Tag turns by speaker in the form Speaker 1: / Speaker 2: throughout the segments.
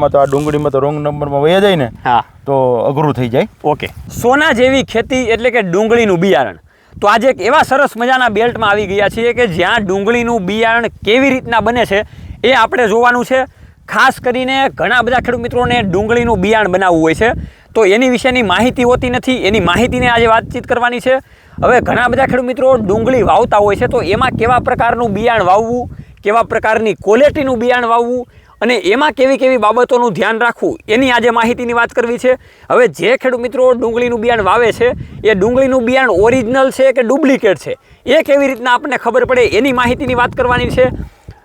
Speaker 1: માં તો આ ડુંગળીમાં તો રોંગ નંબરમાં વયા જાય ને
Speaker 2: હા.
Speaker 1: તો અઘરું થઈ જાય.
Speaker 2: ઓકે. સોના જેવી ખેતી એટલે કે ડુંગળીનું બિયારણ. તો આજે એક એવા સરસ મજાના બેલ્ટમાં આવી ગયા છીએ કે જ્યાં ડુંગળીનું બિયારણ કેવી રીતના બને છે એ આપણે જોવાનું છે. ખાસ કરીને ઘણા બધા ખેડૂત મિત્રોને ડુંગળીનું બિયારણ બનાવવું હોય છે. તો એની વિશેની માહિતી હોતી નથી એની માહિતીને આજે વાતચીત કરવાની છે. હવે ઘણા બધા ખેડૂત મિત્રો ડુંગળી વાવતા હોય છે તો એમાં કેવા પ્રકારનું બિયારણ વાવવું કેવા પ્રકારની ક્વોલિટીનું બિયારણ વાવવું અને એમાં કેવી કેવી બાબતોનું ધ્યાન રાખવું, એની આજે માહિતીની વાત કરવી છે. હવે જે ખેડૂત મિત્રો ડુંગળીનું બિયાણ વાવે છે, એ ડુંગળીનું બિયાણ ઓરિજિનલ છે કે ડુપ્લિકેટ છે? એ કેવી રીતના આપણને ખબર પડે? એની માહિતીની વાત કરવાની છે.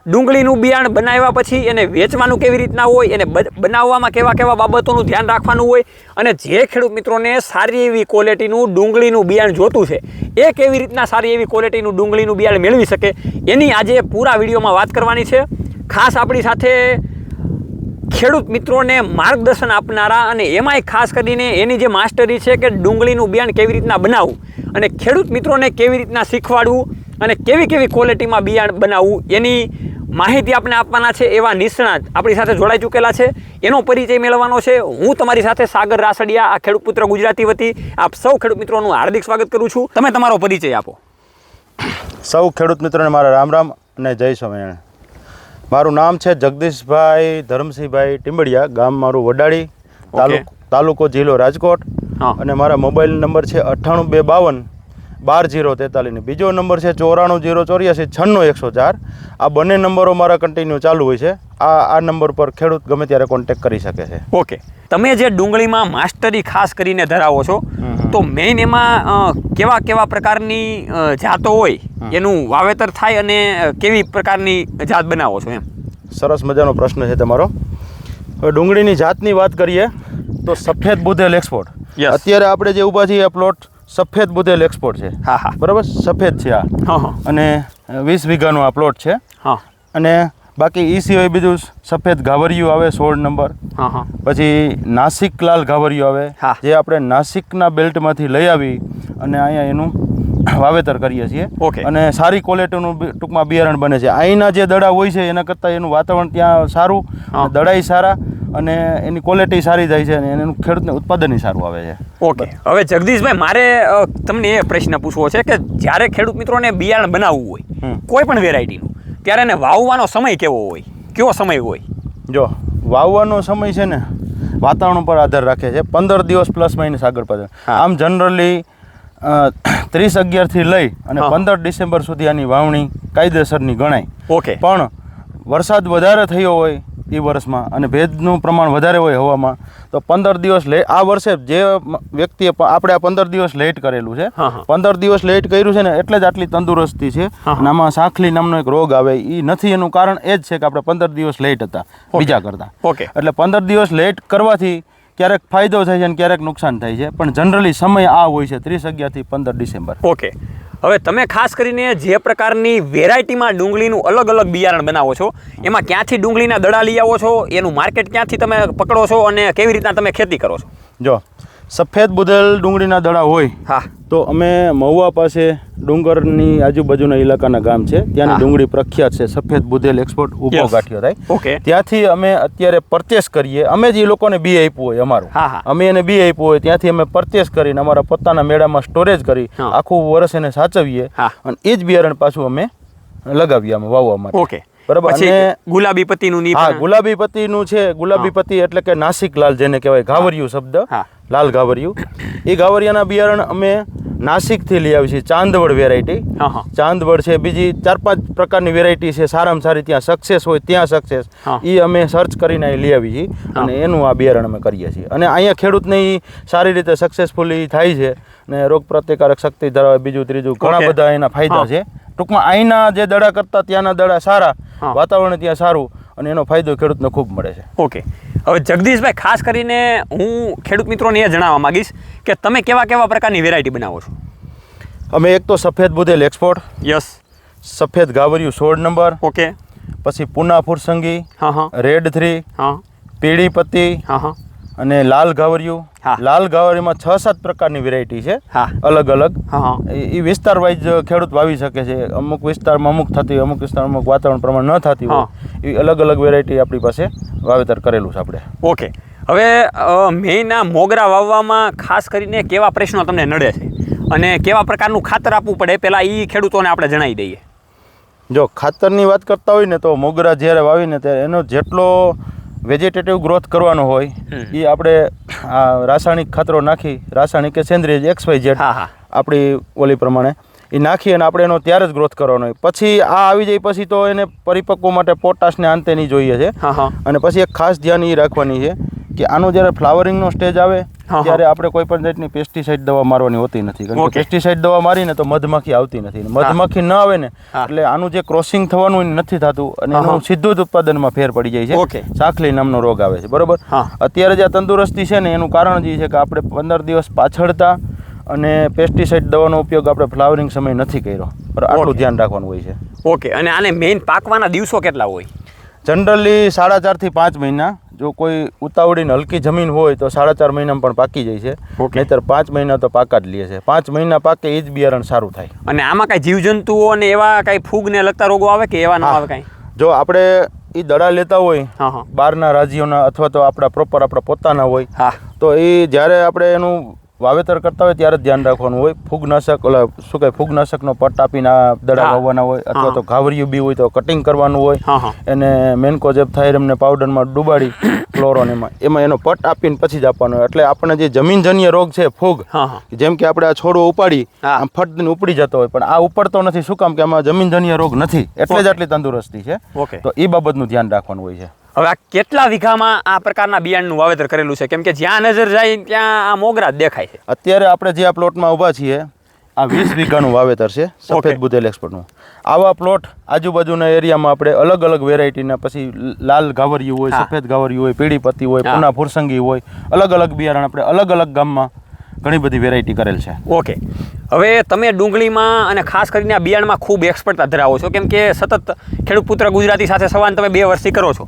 Speaker 2: ડુંગળીનું બિયાણ બનાવ્યા પછી એને વેચવાનું કેવી રીતના હોય, એને બનાવવામાં કેવા કેવા બાબતોનું ધ્યાન રાખવાનું હોય અને જે ખેડૂત મિત્રોને સારી એવી ક્વોલિટીનું ડુંગળીનું બિયાણ જોતું છે, એ કેવી રીતના સારી એવી ક્વોલિટીનું ડુંગળીનું બિયાણ મેળવી શકે? એની આજે પૂરા વિડીયોમાં વાત કરવાની છે. ખાસ આપણી સાથે ખેડૂત મિત્રોને માર્ગદર્શન આપનારા અને એમાંય ખાસ કરીને એની જે માસ્ટરી છે કે ડુંગળીનું બિયાણ કેવી રીતના બનાવવું અને ખેડૂત મિત્રોને કેવી રીતના શીખવાડવું અને કેવી કેવી ક્વોલિટીમાં બિયાણ બનાવવું એની માહિતી આપણે આપવાના છે એવા નિષ્ણાત આપણી સાથે જોડાઈ ચૂકેલા છે. એનો પરિચય મેળવવાનો છે. હું તમારી સાથે સાગર રાસડિયા, આ ખેડૂત પુત્ર ગુજરાતી વતી. આપ સૌ ખેડૂત મિત્રોનું હાર્દિક સ્વાગત કરું છું. તમે તમારો પરિચય આપો.
Speaker 1: સૌ ખેડૂત મિત્રોને મારા રામ રામ અને જય સ્વામિનારાયણ. મારું નામ છે જગદીશભાઈ ધરમસિંહભાઈ ટીમ્બડિયા ગામ મારું વડાળી તાલુકો તાલુકો જિલ્લો રાજકોટ. અને મારા મોબાઈલ નંબર છે અઠ્ઠાણું બે બાવન બાર જીરો તેતાલીસ. બીજો નંબર છે ચોરાણું જીરો ચોર્યાસી છન્નું એકસો ચાર. આ બંને નંબરો મારા કન્ટિન્યુ ચાલુ હોય છે. આ આ નંબર પર ખેડૂત ગમે ત્યારે કોન્ટેક કરી શકે છે.
Speaker 2: ઓકે. તમે જે ડુંગળીમાં માસ્ટરી ખાસ કરીને ધરાવો છો તો મેઇન એમાં કેવા કેવા પ્રકારની જાતો હોય? એનું વાવેતર થાય અને કેવી પ્રકારની જાત બનાવો છો એમ?
Speaker 1: સરસ મજાનો પ્રશ્ન છે તમારો. હવે ડુંગળીની જાતની વાત કરીએ તો સફેદ બુધેલ એક્સપોર્ટ. અત્યારે આપણે જે ઊભા છીએ આ પ્લોટ સફેદ બુધેલ એક્સપોર્ટ છે.
Speaker 2: હા હા.
Speaker 1: બરાબર? સફેદ છે આ. અને વીસ વીઘાનો આ પ્લોટ છે.
Speaker 2: હા.
Speaker 1: અને બાકી ઈ સિવાય બીજું સફેદ ઘાવરિયું આવે સોળ નંબર.
Speaker 2: હા હા.
Speaker 1: પછી નાસિક લાલ ઘાવરિયું. આવે. જે આપણે નાસિકના બેલ્ટમાંથી લઈ આવી અને અહીંયા એનું વાવેતર કરીએ છીએ.
Speaker 2: ઓકે.
Speaker 1: અને સારી ક્વોલિટીનું ટૂંકમાં બિયારણ બને છે. અહીંના જે દડા હોય છે એના કરતાં એનું વાતાવરણ ત્યાં સારું દડાઈ સારા અને એની ક્વોલિટી સારી થાય છે અને એનું ખેડૂતને ઉત્પાદન સારું આવે છે.
Speaker 2: ઓકે. હવે જગદીશભાઈ મારે તમને એ પ્રશ્ન પૂછવો છે કે જ્યારે ખેડૂત મિત્રોને બિયારણ બનાવવું હોય. કોઈ પણ વેરાયટીનું ત્યારે એને વાવવાનો સમય કેવો હોય? કેવો સમય હોય?
Speaker 1: જો વાવવાનો સમય છે ને વાતાવરણ પર આધાર રાખે છે. પંદર દિવસ પ્લસ માઇનસ આગળ પાછળ. આમ જનરલી ત્રીસ અગિયારથી લઈ અને પંદર ડિસેમ્બર સુધી આની વાવણી કાયદેસરની ગણાય.
Speaker 2: ઓકે.
Speaker 1: પણ વરસાદ વધારે થયો હોય એ વર્ષમાં અને ભેજનું પ્રમાણ વધારે હોય હવામાં તો પંદર દિવસ લે આ વર્ષે જે વ્યક્તિએ આપણે આ પંદર દિવસ લેટ કરેલું છે. પંદર દિવસ લેટ કર્યું છે ને એટલે જ આટલી તંદુરસ્તી છે. અને આમાં સાંખલી નામનો એક રોગ આવે એ નથી. એનું કારણ એ જ છે કે આપણે પંદર દિવસ લેટ હતા બીજા કરતા.
Speaker 2: ઓકે.
Speaker 1: એટલે પંદર દિવસ લેટ કરવાથી ક્યારેક ફાયદો થાય છે અને ક્યારેક નુકસાન થાય છે. પણ જનરલી સમય આ હોય છે ત્રીસ અગિયારથી પંદર ડિસેમ્બર.
Speaker 2: ઓકે. હવે તમે ખાસ કરીને જે પ્રકારની વેરાયટીમાં ડુંગળીનું અલગ અલગ બિયારણ બનાવો છો એમાં ક્યાંથી ડુંગળીના દડા લઈ આવો છો એનું માર્કેટ ક્યાંથી તમે પકડો છો અને કેવી રીતના તમે ખેતી કરો છો?
Speaker 1: જો સફેદ બુધેલ ડુંગળીના દડા હોય
Speaker 2: હા.
Speaker 1: તો અમે મહુવા પાસે ડુંગરની આજુબાજુના ઇલાકાના ગામ છે. ત્યાંની ડુંગળી પ્રખ્યાત છે સફેદ બુધેલ એક્સપોર્ટ ઊભો. ગાંઠિયો થાય.
Speaker 2: ઓકે.
Speaker 1: ત્યાંથી અમે અત્યારે પરચેસ કરીએ. અમે જ એ લોકોને બી આપ્યું હોય અમારું. અમે એને બી આપ્યું હોય ત્યાંથી અમે પરચેસ કરીને અમારા પોતાના મેળામાં સ્ટોરેજ કરી આખું વર્ષ એને સાચવીએ અને એ જ બિયારણ પાછું અમે લગાવીએ અમે વાવવા માટે.
Speaker 2: ઓકે.
Speaker 1: બરાબર? અને
Speaker 2: ગુલાબી પતિનું ની
Speaker 1: હા ગુલાબી પતિનું છે. ગુલાબી પત્તી એટલે કે નાસિક લાલ જેને કહેવાય ઘાવરિયું શબ્દ. લાલ ગાવરિયું. એ ગાવરિયાના બિયારણ અમે નાસિકથી લઈ આવીએ છીએ. ચાંદવડ વેરાયટી ચાંદવડ છે. બીજી ચાર પાંચ પ્રકારની વેરાયટી છે. સારામાં સારી ત્યાં સક્સેસ હોય ત્યાં સક્સેસ એ અમે સર્ચ કરીને લઈ આવી છીએ અને એનું આ બિયારણ અમે કરીએ છીએ. અને અહીંયા ખેડૂતને એ સારી રીતે સક્સેસફુલી થાય છે ને રોગ પ્રતિકારક શક્તિ ધરાવે બીજું ત્રીજું ઘણા બધા એના ફાયદા છે. ટૂંકમાં અહીંના જે દડા કરતાં ત્યાંના દડા સારા. વાતાવરણ ત્યાં સારું. અને એનો ફાયદો ખેડૂતને ખૂબ મળે છે.
Speaker 2: ઓકે. હવે જગદીશભાઈ ખાસ કરીને હું ખેડૂત મિત્રોને એ જણાવવા માંગીશ કે તમે કેવા કેવા પ્રકારની વેરાયટી બનાવો છો?
Speaker 1: અમે એક તો સફેદ બુધેલ એક્સપોર્ટ
Speaker 2: યસ
Speaker 1: સફેદ ગાવરિયું સોળ નંબર
Speaker 2: ઓકે.
Speaker 1: પછી પૂના ફુરસંગી
Speaker 2: હા હા.
Speaker 1: રેડ થ્રી
Speaker 2: હા.
Speaker 1: પીળી પત્તી
Speaker 2: હા હા.
Speaker 1: અને લાલ ગાવરિયું. લાલ ગાવરીમાં છ સાત પ્રકારની વેરાયટી છે.
Speaker 2: હા.
Speaker 1: અલગ અલગ. એ વિસ્તાર વાઇઝ ખેડૂત વાવી શકે છે. અમુક વિસ્તારમાં અમુક થતી અમુક વિસ્તારમાં અમુક વાતાવરણ પ્રમાણે ન થતી હોય. એવી અલગ અલગ વેરાયટી આપણી પાસે વાવેતર કરેલું છે આપણે.
Speaker 2: ઓકે હવે આ મોગરા વાવવામાં ખાસ કરીને કેવા પ્રશ્નો તમને નડે છે? અને કેવા પ્રકારનું ખાતર આપવું પડે? પહેલાં એ ખેડૂતોને આપણે જણાવી દઈએ.
Speaker 1: જો ખાતરની વાત કરતા હોય ને તો મોગરા જ્યારે વાવીને ત્યારે એનો જેટલો વેજીટેટિવ ગ્રોથ કરવાનો હોય એ આપણે આ રાસાયણિક ખાતરો નાખી રાસાયણિક કે સેન્દ્રિય એક્સ વાય
Speaker 2: હા.
Speaker 1: આપણી ઓલી પ્રમાણે એ નાખી અને આપણે એનો ત્યારે જ ગ્રોથ કરવાનો હોય. પછી આ આવી જાય પછી તો એને પરિપક્વ માટે પોટાશને અંતેની જોઈએ છે. અને પછી એક ખાસ ધ્યાન એ રાખવાની છે કે આનો જ્યારે ફ્લાવરિંગનો સ્ટેજ આવે. ત્યારે આપણે કોઈ પણ જાતની પેસ્ટિસાઇડ દવા મારવાની હોતી નથી. કારણ કે પેસ્ટિસાઇડ દવા મારીને તો મધમાખી આવતી નથી. મધમાખી ન આવે ને એટલે આનું જે ક્રોસિંગ થવાનું નથી થતું અને. એનું સીધું જ ઉત્પાદનમાં ફેર પડી જાય છે. સાખલી નામનો રોગ આવે છે. બરોબર? અત્યારે જે આ તંદુરસ્તી છે ને એનું કારણ જ એ છે કે આપણે પંદર દિવસ પાછળતા અને પેસ્ટિસાઇડ દવાનો ઉપયોગ આપણે ફ્લાવરિંગ સમય નથી કર્યો પણ આટલું ધ્યાન રાખવાનું હોય છે.
Speaker 2: ઓકે અને આને મેઇન પાકવાના દિવસો કેટલા હોય?
Speaker 1: જનરલી સાડા ચારથી પાંચ મહિના. જો કોઈ ઉતાવળીને હલકી જમીન હોય તો સાડા ચાર મહિનામાં પણ પાકી જાય છે. નહીતર પાંચ મહિના તો પાકા જ લે છે. પાંચ મહિના પાકે એ જ બિયારણ સારું થાય.
Speaker 2: અને આમાં કાંઈ જીવજંતુઓ અને એવા કાંઈ ફૂગને લગતા રોગો આવે કે એવા ના આવે કાંઈ?
Speaker 1: જો આપણે એ દડા લેતા હોય
Speaker 2: હા હા.
Speaker 1: બહારના રાજ્યોના અથવા તો આપણા પ્રોપર આપણા પોતાના હોય
Speaker 2: હા.
Speaker 1: તો એ જ્યારે આપણે એનું વાવેતર કરતા હોય ત્યારે ધ્યાન રાખવાનું હોય. ફૂગનાશક ઓલા શું કહે ફૂગનાશકનો પટ આપીને આ દડા. વાવવાના હોય અથવા તો ઘાવરિયું બી હોય તો કટિંગ કરવાનું હોય. એને મેન્કોજેબ થાયરમને પાવડરમાં ડુબાડી ક્લોરોન એમાં. એમાં એનો પટ આપીને પછી જ આપવાનો હોય. એટલે આપણે જે જમીનજન્ય રોગ છે ફૂગ જેમ કે આપણે આ છોડો ઉપાડી. આમ ફટ ઉપડી જતો હોય. પણ આ ઉપડતો નથી. શું કામ કે આમાં જમીનજન્ય રોગ નથી. એટલે જ આટલી તંદુરસ્તી છે. તો એ બાબતનું ધ્યાન રાખવાનું હોય છે.
Speaker 2: હવે આ કેટલા વીઘામાં આ પ્રકારના બિયારણનું વાવેતર કરેલું છે કેમ કે જ્યાં નજર જાય ત્યાં આ મોગરા જ દેખાય છે
Speaker 1: અત્યારે આપણે જે આ પ્લોટમાં ઊભા છીએ આ વીસ વીઘાનું વાવેતર છે. સફેદ બુધેલ એક્સપર્ટનું આવા પ્લોટ આજુબાજુના એરિયામાં આપણે અલગ અલગ વેરાયટીના પછી લાલ ગાવરિયું હોય સફેદ ગાવરિયું હોય પીળી પત્તી હોય. પૂના ફુરસંગી હોય અલગ અલગ બિયારણ આપણે અલગ અલગ ગામમાં ઘણી બધી વેરાયટી કરેલ છે.
Speaker 2: ઓકે હવે તમે ડુંગળીમાં અને ખાસ કરીને આ બિયારણમાં ખૂબ એક્સપર્ટતા ધરાવો છો. કેમ કે સતત ખેડૂત પુત્ર ગુજરાતી સાથે સવાન તમે બે વર્ષથી કરો છો.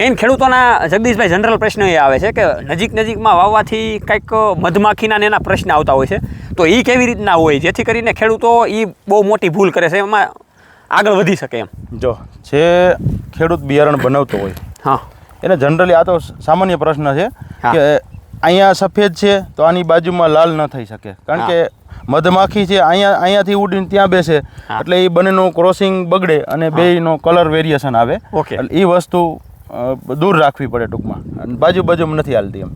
Speaker 2: મેઇન ખેડૂતોના જગદીશભાઈ જનરલ પ્રશ્ન એ આવે છે કે નજીક નજીકમાં વાવવાથી કંઈક મધમાખીના ને એના પ્રશ્ન આવતા હોય છે. તો એ કેવી રીતના હોય? જેથી કરીને ખેડૂતો એ બહુ મોટી ભૂલ કરે છે. એમાં આગળ વધી શકે એમ.
Speaker 1: જો જે ખેડૂત બિયારણ બનાવતો હોય
Speaker 2: હા.
Speaker 1: એને જનરલી આ તો સામાન્ય પ્રશ્ન છે કે અહીંયા સફેદ છે તો આની બાજુમાં લાલ ન થઈ શકે. કારણ કે મધમાખી છે અહીંયા અહીંયાથી ઉડીને ત્યાં બેસે. એટલે એ બંનેનું ક્રોસિંગ બગડે અને બેયનો કલર વેરિએશન આવે.
Speaker 2: ઓકે.
Speaker 1: એટલે એ વસ્તુ દૂર રાખવી પડે ટૂંકમાં. બાજુ બાજુમાં નથી હાલતી એમ.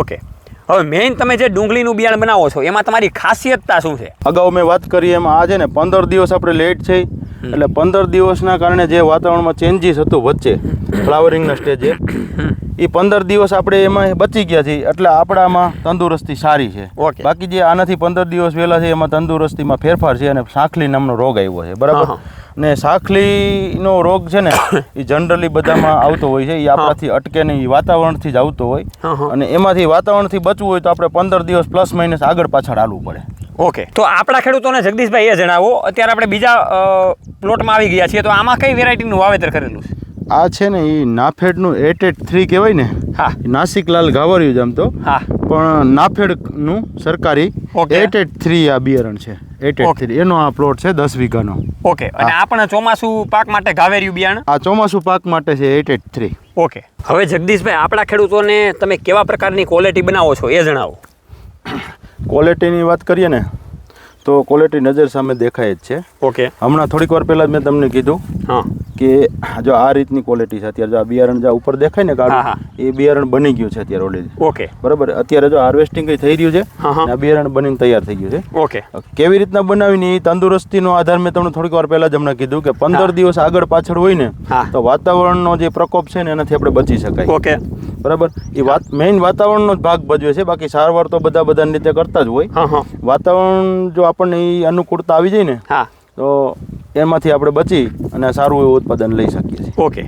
Speaker 2: ઓકે. હવે મેઇન તમે જે ડુંગળીનું બિયારણ બનાવો છો એમાં તમારી ખાસિયતતા શું છે?
Speaker 1: અગાઉ મેં વાત કરી એમ આ છે ને પંદર દિવસ આપણે લેટ છે. એટલે પંદર દિવસના કારણે જે વાતાવરણમાં ચેન્જીસ હતું વચ્ચે ફ્લાવરિંગના સ્ટેજે એ પંદર દિવસ આપણે એમાં બચી ગયા છીએ. એટલે આપણામાં તંદુરસ્તી સારી છે.
Speaker 2: ઓકે.
Speaker 1: બાકી જે આનાથી પંદર દિવસ વહેલા છે એમાં તંદુરસ્તીમાં ફેરફાર છે અને સાંખલી નામનો રોગ આવ્યો છે. બરાબર? ને સાંખલીનો રોગ છે ને એ જનરલી બધામાં આવતો હોય છે. એ આપણાથી અટકે નહીં એ વાતાવરણથી જ આવતો હોય. અને એમાંથી વાતાવરણથી બચવું હોય તો આપણે પંદર દિવસ પ્લસ માઇનસ આગળ પાછળ હાલવું પડે.
Speaker 2: ઓકે. તો આપણા ખેડૂતોને જગદીશભાઈ એ જણાવો અત્યારે આપણે બીજા પ્લોટમાં આવી ગયા છીએ તો આમાં કઈ વેરાયટીનું વાવેતર કરેલું છે?
Speaker 1: આ છે ને એ નાફેડનું એટ એટ થ્રી કહેવાય ને?
Speaker 2: હા.
Speaker 1: એ નાસિકલાલ ગાવરિયું આમ તો.
Speaker 2: હા.
Speaker 1: પણ નાફેડનું સરકારી એટ એટ થ્રી આ બિયારણ છે. એટ એટ થ્રી એનો આ પ્લોટ છે દસ વીઘાનો.
Speaker 2: ઓકે. અને આ ચોમાસુ ચોમાસું પાક માટે ગાવેર્યું બિયારણ?
Speaker 1: આ ચોમાસું પાક માટે છે એટ એટ થ્રી
Speaker 2: ઓકે. હવે જગદીશભાઈ આપણા ખેડૂતોને તમે કેવા પ્રકારની ક્વોલિટી બનાવો છો એ જણાવો.
Speaker 1: ક્વોલિટીની વાત કરીએ ને તો ક્વોલિટી નજર સામે દેખાય જ છે.
Speaker 2: ઓકે.
Speaker 1: હમણાં થોડીક વાર પહેલાં જ મેં તમને કીધું
Speaker 2: હા.
Speaker 1: કે જો આ રીતની ક્વોલિટી છે અત્યારે જો આ બિયારણ જે ઉપર દેખાય ને. કાળું એ બિયારણ બની ગયું છે અત્યારે ઓલરેડી
Speaker 2: ઓકે.
Speaker 1: બરાબર? અત્યારે જો હાર્વેસ્ટિંગ કંઈ થઈ રહ્યું છે આ બિયારણ બનીને તૈયાર થઈ ગયું છે.
Speaker 2: ઓકે.
Speaker 1: કેવી રીતના બનાવીને એ તંદુરસ્તીનો આધાર મેં તમને થોડીક વાર પહેલા જ હમણાં કીધું કે પંદર દિવસ આગળ પાછળ હોય ને. તો વાતાવરણનો જે પ્રકોપ છે ને એનાથી આપણે બચી શકાય.
Speaker 2: ઓકે.
Speaker 1: બરાબર? એ વાત મેઇન વાતાવરણનો જ ભાગ ભજવે છે. બાકી સારવાર તો બધા બધાની રીતે કરતા જ હોય.
Speaker 2: હા હા.
Speaker 1: વાતાવરણ જો આપણને એ અનુકૂળતા આવી જાય ને
Speaker 2: હા.
Speaker 1: તો એમાંથી આપણે બચી અને સારું એવું ઉત્પાદન લઈ શકીએ છીએ.
Speaker 2: ઓકે.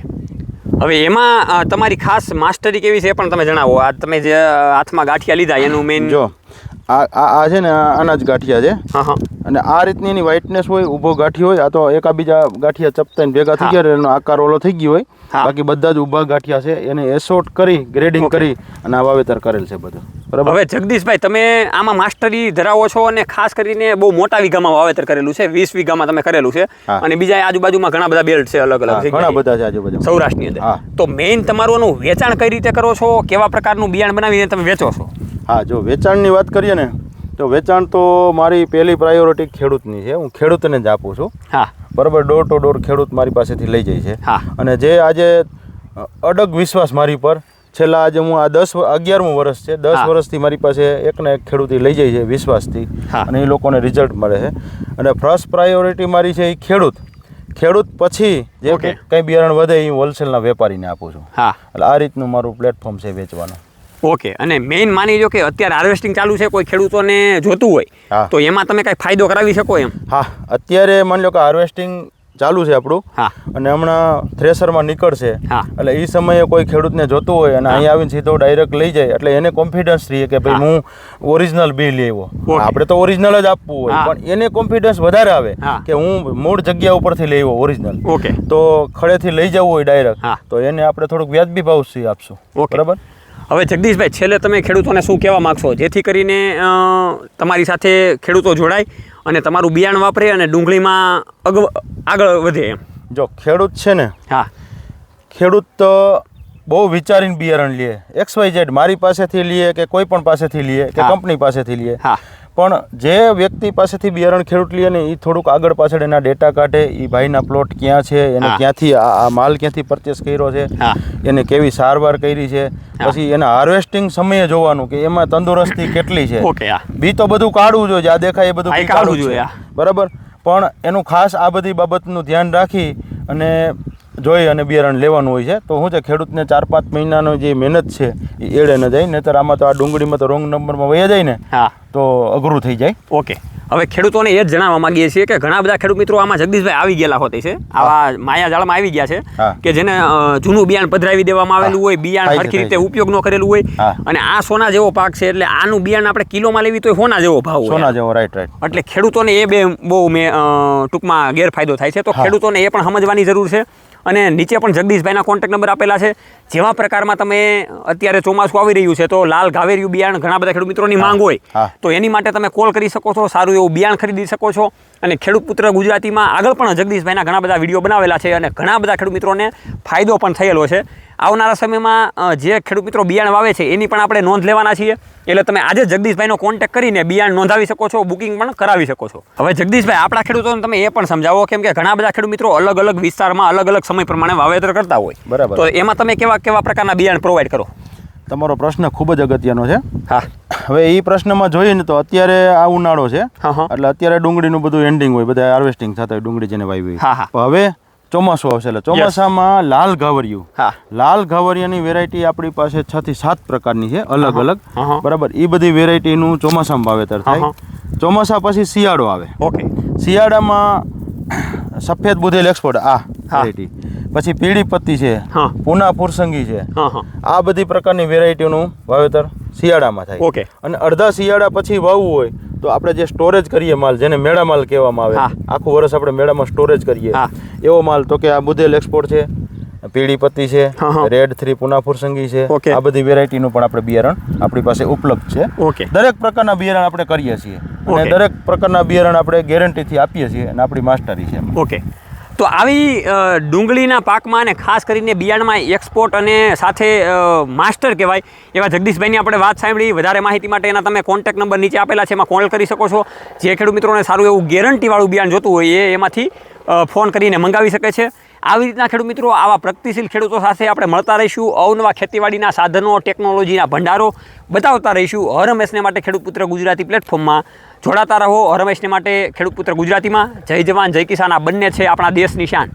Speaker 2: હવે એમાં તમારી ખાસ માસ્ટરી કેવી છે એ પણ તમે જણાવો. આ તમે જે હાથમાં ગાંઠિયા લીધા એનું મેઇન
Speaker 1: જો આ આ આ છે ને આના જ ગાંઠિયા છે.
Speaker 2: હા હા.
Speaker 1: અને આ રીતની એની વ્હાઇટનેસ હોય ઊભો ગાંઠિયો હોય આ તો એકાબીજા ગાંઠિયા ચપતાઈને ભેગા થઈ. ગયા એનો આકાર ઓલો થઈ ગયો હોય. બાકી બધા જ ઊભા ગાંઠિયા છે એને એસોટ કરી ગ્રેડિંગ કરી અને આ વાવેતર કરેલ છે બધું. બરાબર?
Speaker 2: હવે જગદીશભાઈ તમે આમાં માસ્ટરી ધરાવો છો અને ખાસ કરીને બહુ મોટા વીઘામાં વાવેતર કરેલું છે વીસ વીઘામાં તમે કરેલું છે. અને બીજા આજુબાજુમાં ઘણા બધા બેલ્ટ છે અલગ અલગ
Speaker 1: ઘણા બધા છે આજુબાજુ
Speaker 2: સૌરાષ્ટ્રની અંદર. તો મેઇન તમારું વેચાણ કઈ રીતે કરો છો? કેવા પ્રકારનું બિયારણ બનાવીને તમે વેચો છો?
Speaker 1: હા જો વેચાણની વાત કરીએ ને તો વેચાણ તો મારી પહેલી પ્રાયોરિટી ખેડૂતની છે. હું ખેડૂતને જ આપું છું.
Speaker 2: હા.
Speaker 1: બરાબર ડોર ટુ ડોર ખેડૂત મારી પાસેથી લઈ જાય છે.
Speaker 2: હા.
Speaker 1: અને જે આજે અડગ વિશ્વાસ મારી પર છેલ્લા આજે હું આ દસ અગિયારમું વર્ષ છે દસ વર્ષથી મારી પાસે એકને એક ખેડૂતી લઈ જાય છે વિશ્વાસથી. અને એ લોકોને રિઝલ્ટ મળે છે. અને ફર્સ્ટ પ્રાયોરિટી મારી છે એ ખેડૂત. ખેડૂત પછી જે કંઈ બિયારણ વધે એ હોલસેલના વેપારીને આપું છું.
Speaker 2: હા.
Speaker 1: એટલે આ રીતનું મારું પ્લેટફોર્મ છે વેચવાનું.
Speaker 2: ઓકે અને મેઇન માની લો કે અત્યારે હાર્વેસ્ટિંગ ચાલુ છે કોઈ ખેડૂતોને જોતું હોય તો એમાં તમે કઈ ફાયદો કરાવી શકો એમ?
Speaker 1: હા અત્યારે માની લો કે હાર્વેસ્ટિંગ ચાલુ છે આપણું
Speaker 2: હા.
Speaker 1: અને હમણાં થ્રેસરમાં નીકળશે
Speaker 2: હા.
Speaker 1: એટલે એ સમયે કોઈ ખેડૂતને જોતું હોય અને અહીં આવીને સીધો ડાયરેક્ટ લઈ જાય એટલે એને કોન્ફિડન્સ રહીએ કે ભાઈ હું. ઓરિજિનલ બી લેવો. આપણે તો ઓરિજિનલ જ આપવું હોય પણ એને કોન્ફિડન્સ વધારે આવે કે હું મૂળ જગ્યા ઉપરથી લેવો ઓરિજિનલ
Speaker 2: ઓકે.
Speaker 1: તો ખડેથી લઈ જવું હોય ડાયરેક્ટ
Speaker 2: હા.
Speaker 1: તો એને આપણે થોડુંક વ્યાજબી ભાવથી આપશું. બરાબર?
Speaker 2: હવે જગદીશભાઈ છેલ્લે તમે ખેડૂતોને શું કહેવા માગશો? જેથી કરીને તમારી સાથે ખેડૂતો જોડાય અને તમારું બિયારણ વાપરે અને ડુંગળીમાં અગ આગળ વધે એમ.
Speaker 1: જો ખેડૂત છે ને
Speaker 2: હા.
Speaker 1: ખેડૂત તો બહુ વિચારીને બિયારણ લે. એક્સ વાય ઝેડ મારી પાસેથી લઈએ કે કોઈ પણ પાસેથી લઈએ કે કંપની પાસેથી લઈએ
Speaker 2: હા.
Speaker 1: પણ જે વ્યક્તિ પાસેથી બિયારણ ખેડૂત લે ને એ થોડુંક આગળ પાછળ એના ડેટા કાઢે એ ભાઈના પ્લોટ ક્યાં છે એને ક્યાંથી આ માલ ક્યાંથી પરચેસ કર્યો છે એને કેવી સારવાર કરી છે પછી એના હાર્વેસ્ટિંગ સમયે જોવાનું કે એમાં તંદુરસ્તી કેટલી છે. બી તો બધું કાઢવું જોઈએ આ દેખાય એ બધું કાઢવું જોઈએ, બરાબર? પણ એનું ખાસ આ બધી બાબતનું ધ્યાન રાખી અને જોઈ અને બિયારણ લેવાનું હોય છે. તો શું છે ખેડૂતને ચાર પાંચ મહિનાનો જે મહેનત છે એ એળે ન જાય. નહીતર આમાં તો આ ડુંગળીમાં તો રોંગ નંબરમાં વયા જાય ને
Speaker 2: હા.
Speaker 1: તો અઘરું થઈ જાય.
Speaker 2: ઓકે. હવે ખેડૂતોને એ જ જણાવવા માંગીએ છીએ કે ઘણા બધા ખેડૂત મિત્રો આમાં જગદીશભાઈ આવી ગયેલા હોતી છે. આવા માયા જાળમાં આવી ગયા છે કે જેને જૂનું બિયાણ પધરાવી દેવામાં આવેલું હોય
Speaker 1: બિયાણ
Speaker 2: સરખી રીતે ઉપયોગ ન કરેલું હોય. અને આ સોના જેવો પાક છે એટલે આનું બિયાણ આપણે કિલોમાં લેવી તો સોના જેવો ભાવ
Speaker 1: સોના જેવો રાઈટ રાઈટ
Speaker 2: એટલે ખેડૂતોને એ બે બહુ મેં ટૂંકમાં ગેરફાયદો થાય છે. તો ખેડૂતોને એ પણ સમજવાની જરૂર છે. અને નીચે પણ જગદીશભાઈના કોન્ટેક્ટ નંબર આપેલા છે. જેવા પ્રકારમાં તમે અત્યારે ચોમાસું આવી રહ્યું છે તો લાલ ઘાવેરિયું બિયારણ ઘણા બધા ખેડૂત મિત્રોની માંગ હોય તો એની માટે તમે કોલ કરી શકો છો સારું એવું બિયારણ ખરીદી શકો છો. અને ખેડૂત પુત્ર ગુજરાતીમાં આગળ પણ જગદીશભાઈના ઘણા બધા વીડિયો બનાવેલા છે અને ઘણા બધા ખેડૂત મિત્રોને ફાયદો પણ થયેલો છે. આવનારા સમયમાં જે ખેડૂત મિત્રો બિયાણ વાવે છે એની પણ આપણે નોંધ લેવાના છીએ. એટલે તમે આજે જગદીશભાઈનો કોન્ટેક્ટ કરીને બિયાણ નોંધાવી શકો છો બુકિંગ પણ કરાવી શકો છો. હવે જગદીશભાઈ આપણા ખેડૂતોને તમે એ પણ સમજાવો કેમ કે ઘણા બધા ખેડૂત મિત્રો અલગ અલગ વિસ્તારમાં અલગ અલગ સમય પ્રમાણે વાવેતર કરતા હોય.
Speaker 1: બરાબર.
Speaker 2: તો એમાં તમે કેવા કેવા પ્રકારના બિયાણ પ્રોવાઈડ કરો?
Speaker 1: તમારો પ્રશ્ન ખૂબ જ અગત્યનો છે.
Speaker 2: હા.
Speaker 1: હવે એ પ્રશ્નમાં જોઈએ ને તો અત્યારે આ ઉનાળો છે. એટલે અત્યારે ડુંગળીનું બધું એન્ડિંગ હોય બધા હાર્વેસ્ટિંગ થતા હોય ડુંગળી જેને વાવી. હોય. હવે ચોમાસું આવશે એટલે ચોમાસામાં લાલ ઘાવરિયું.
Speaker 2: હા.
Speaker 1: લાલ ઘાવરિયાની વેરાયટી આપણી પાસે છ થી સાત પ્રકારની છે અલગ અલગ. બરાબર. એ બધી વેરાયટીનું ચોમાસામાં વાવેતર થાય. ચોમાસા પછી શિયાળો આવે.
Speaker 2: ઓકે
Speaker 1: શિયાળામાં સફેદ બુધેલ એક્સપોર્ટ આ. વેરાયટી પછી પીળી પત્તી છે. પૂના પુરસંગી છે આ બધી પ્રકારની વેરાયટીનું વાવેતર શિયાળામાં થાય
Speaker 2: ઓકે.
Speaker 1: અને અડધા શિયાળા પછી વાવવું હોય તો આપણે જે સ્ટોરેજ કરીએ માલ જેને મેળા માલ કહેવામાં
Speaker 2: હા.
Speaker 1: આવે આખું વર્ષ આપણે મેળામાં સ્ટોરેજ કરીએ
Speaker 2: હા.
Speaker 1: એવો માલ તો કે આ બુધેલ એક્સપોર્ટ છે પીળી પત્તી છે. રેડ થ્રી પુનાફુર સંગી છે. આ બધી વેરાયટીનું પણ આપણે બિયારણ આપણી પાસે ઉપલબ્ધ છે
Speaker 2: ઓકે
Speaker 1: દરેક પ્રકારના બિયારણ આપણે કરીએ છીએ અને દરેક પ્રકારના બિયારણ આપણે ગેરંટીથી આપીએ છીએ અને આપણી માસ્ટરી છે
Speaker 2: ઓકે તો આવી ડુંગળીના પાકમાં અને ખાસ કરીને બિયાણમાં એક્સપોર્ટ અને સાથે માસ્ટર કહેવાય એવા જગદીશભાઈની આપણે વાત સાંભળી. વધારે માહિતી માટે એના તમે કોન્ટેક્ટ નંબર નીચે આપેલા છે, એમાં કોલ કરી શકો છો. જે ખેડૂત મિત્રોને સારું એવું ગેરંટીવાળું બિયાણ જોતું હોય એ એમાંથી ફોન કરીને મંગાવી શકે છે. આવી રીતના ખેડૂત મિત્રો આવા પ્રગતિશીલ ખેડૂતો સાથે આપણે મળતા રહીશું. અવનવા ખેતીવાડીના સાધનો ટેકનોલોજીના ભંડારો બતાવતા રહીશું. હર હંમેશને માટે ખેડૂત પુત્ર ગુજરાતી પ્લેટફોર્મમાં જોડાતા રહો હરમેશને માટે ખેડૂત પુત્ર ગુજરાતીમાં. જય જવાન, જય કિસાન, આ બંને છે આપણા દેશની શાન.